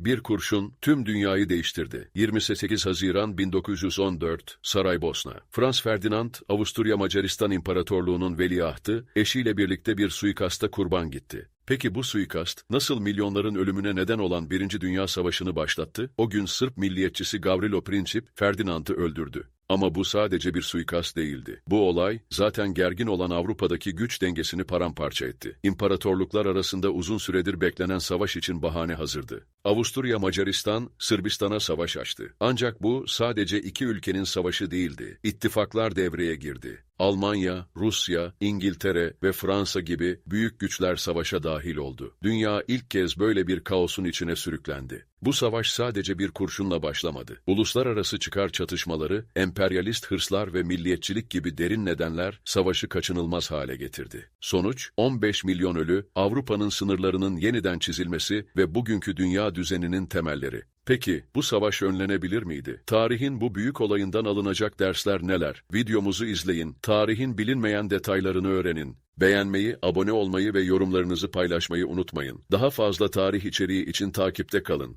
Bir kurşun tüm dünyayı değiştirdi. 28 Haziran 1914 Saraybosna. Franz Ferdinand, Avusturya Macaristan İmparatorluğu'nun veliahtı, eşiyle birlikte bir suikasta kurban gitti. Peki bu suikast nasıl milyonların ölümüne neden olan Birinci Dünya Savaşı'nı başlattı? O gün Sırp milliyetçisi Gavrilo Princip Ferdinand'ı öldürdü. Ama bu sadece bir suikast değildi. Bu olay zaten gergin olan Avrupa'daki güç dengesini paramparça etti. İmparatorluklar arasında uzun süredir beklenen savaş için bahane hazırdı. Avusturya Macaristan Sırbistan'a savaş açtı. Ancak bu sadece iki ülkenin savaşı değildi. İttifaklar devreye girdi. Almanya, Rusya, İngiltere ve Fransa gibi büyük güçler savaşa dahil oldu. Dünya ilk kez böyle bir kaosun içine sürüklendi. Bu savaş sadece bir kurşunla başlamadı. Uluslararası çıkar çatışmaları, emperyalist hırslar ve milliyetçilik gibi derin nedenler savaşı kaçınılmaz hale getirdi. Sonuç, 15 milyon ölü, Avrupa'nın sınırlarının yeniden çizilmesi ve bugünkü düzeninin temelleri. Peki bu savaş önlenebilir miydi? Tarihin bu büyük olayından alınacak dersler neler? Videomuzu izleyin, tarihin bilinmeyen detaylarını öğrenin. Beğenmeyi, abone olmayı ve yorumlarınızı paylaşmayı unutmayın. Daha fazla tarih içeriği için takipte kalın.